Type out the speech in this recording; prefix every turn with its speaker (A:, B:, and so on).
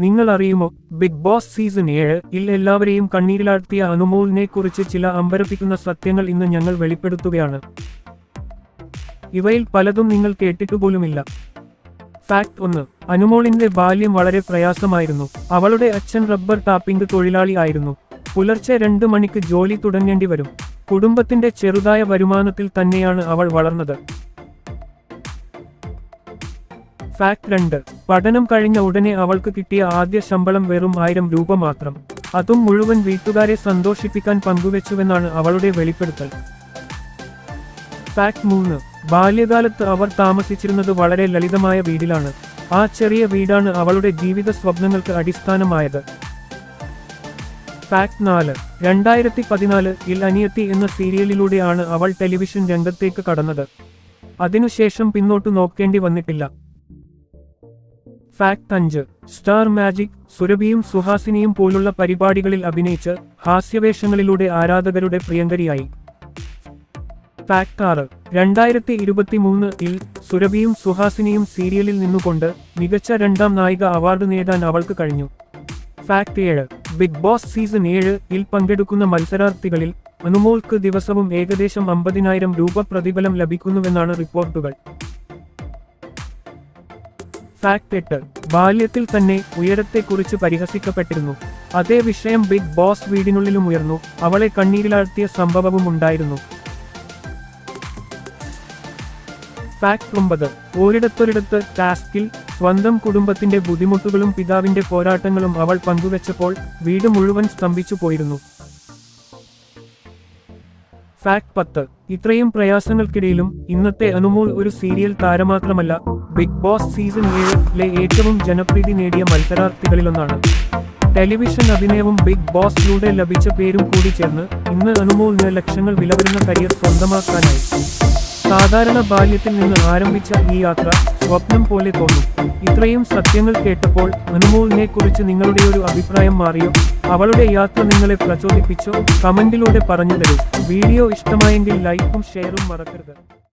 A: നിങ്ങൾ അറിയുമോ big Boss season ഏഴ് ഇൽ എല്ലാവരെയും കണ്ണീരിലാഴ്ത്തിയ അനുമോളിനെ കുറിച്ച് ചില അമ്പരപ്പിക്കുന്ന സത്യങ്ങൾ ഇന്ന് ഞങ്ങൾ വെളിപ്പെടുത്തുകയാണ്. ഇവയിൽ പലതും നിങ്ങൾ കേട്ടിട്ടുപോലുമില്ല. ഫാക്ട് ഒന്ന്. അനുമോളിന്റെ ബാല്യം വളരെ പ്രയാസമായിരുന്നു. അവളുടെ അച്ഛൻ റബ്ബർ ടാപ്പിംഗ് തൊഴിലാളി ആയിരുന്നു. പുലർച്ചെ രണ്ട് മണിക്ക് ജോലി തുടങ്ങേണ്ടി വരും കുടുംബത്തിന്റെ ചെറുതായ വരുമാനത്തിൽ തന്നെയാണ് അവൾ വളർന്നത്. ഫാക്ട് രണ്ട്. പഠനം കഴിഞ്ഞ ഉടനെ അവൾക്ക് കിട്ടിയ ആദ്യ ശമ്പളം വെറും ആയിരം രൂപ മാത്രം. അതും മുഴുവൻ വീട്ടുകാരെ സന്തോഷിപ്പിക്കാൻ പങ്കുവെച്ചുവെന്നാണ് അവളുടെ വെളിപ്പെടുത്തൽ. ഫാക്ട് മൂന്ന്. ബാല്യകാലത്ത് അവർ താമസിച്ചിരുന്നത് വളരെ ലളിതമായ വീടിലാണ്. ആ ചെറിയ വീടാണ് അവളുടെ ജീവിത സ്വപ്നങ്ങൾക്ക് അടിസ്ഥാനമായത്. ഫാക്ട് നാല്. രണ്ടായിരത്തി പതിനാല് ഇൽ അനിയത്തി എന്ന സീരിയലിലൂടെയാണ് അവൾ ടെലിവിഷൻ രംഗത്തേക്ക് കടന്നത്. അതിനുശേഷം പിന്നോട്ടു നോക്കേണ്ടി വന്നിട്ടില്ല. ഫാക്ട് അഞ്ച്. സ്റ്റാർ മാജിക് സുരഭിയും സുഹാസിനിയും പോലുള്ള പരിപാടികളിൽ അഭിനയിച്ച് ഹാസ്യവേഷങ്ങളിലൂടെ ആരാധകരുടെ പ്രിയങ്കരിയായി. ഫാക്ട് ആറ്. രണ്ടായിരത്തി ഇരുപത്തിമൂന്ന് ഇൽ സുരഭിയും സുഹാസിനിയും സീരിയലിൽ നിന്നുകൊണ്ട് മികച്ച രണ്ടാം നായിക അവാർഡ് നേടാൻ അവൾക്ക് കഴിഞ്ഞു. ഫാക്ട് ഏഴ്. ബിഗ് ബോസ് സീസൺ ഏഴ് ഇൽ പങ്കെടുക്കുന്ന മത്സരാർത്ഥികളിൽ അനുമോൾക്ക് ദിവസവും ഏകദേശം അമ്പതിനായിരം രൂപ പ്രതിഫലം ലഭിക്കുന്നുവെന്നാണ് റിപ്പോർട്ടുകൾ. ഫാക്ട് എട്ട് ബാല്യത്തിൽ തന്നെ ഉയരത്തെക്കുറിച്ച് പരിഹസിക്കപ്പെട്ടിരുന്നു. അതേ വിഷയം ബിഗ് ബോസ് വീടിനുള്ളിലും ഉയർന്നു. അവളെ കണ്ണീരിലാഴ്ത്തിയ സംഭവവും ഉണ്ടായിരുന്നു. ഫാക്ട് ഒമ്പത് ഒരിടത്തൊരിടത്ത് ടാസ്കിൽ സ്വന്തം കുടുംബത്തിന്റെ ബുദ്ധിമുട്ടുകളും പിതാവിന്റെ പോരാട്ടങ്ങളും അവൾ പങ്കുവച്ചപ്പോൾ വീട് മുഴുവൻ സ്തംഭിച്ചു പോയിരുന്നു. ഫാക്ട് പത്ത് ഇത്രയും പ്രയാസങ്ങൾക്കിടയിലും ഇന്നത്തെ അനുമോൾ ഒരു സീരിയൽ താരമാത്രമല്ല ബിഗ് ബോസ് സീസൺ ഏഴിലെ ഏറ്റവും ജനപ്രീതി നേടിയ മത്സരാർത്ഥികളിലൊന്നാണ്. ടെലിവിഷൻ അഭിനയവും ബിഗ് ബോസിലൂടെ ലഭിച്ച പേരും കൂടി ചേർന്ന് ഇന്ന് അനുമോളിന് ലക്ഷങ്ങൾ വിലവരുന്ന കരിയർ സ്വന്തമാക്കാനായി. സാധാരണ ബാല്യത്തിൽ നിന്ന് ആരംഭിച്ച ഈ യാത്ര സ്വപ്നം പോലെ തോന്നും. ഇത്രയും സത്യങ്ങൾ കേട്ടപ്പോൾ അനുമോളിനെ കുറിച്ച് നിങ്ങളുടെ ഒരു അഭിപ്രായം മാറിയോ? അവളുടെ യാത്ര നിങ്ങളെ പ്രചോദിപ്പിച്ചോ? കമന്റിലൂടെ പറഞ്ഞു തരൂ. വീഡിയോ ഇഷ്ടമായെങ്കിൽ ലൈക്കും ഷെയറും മറക്കരുത്.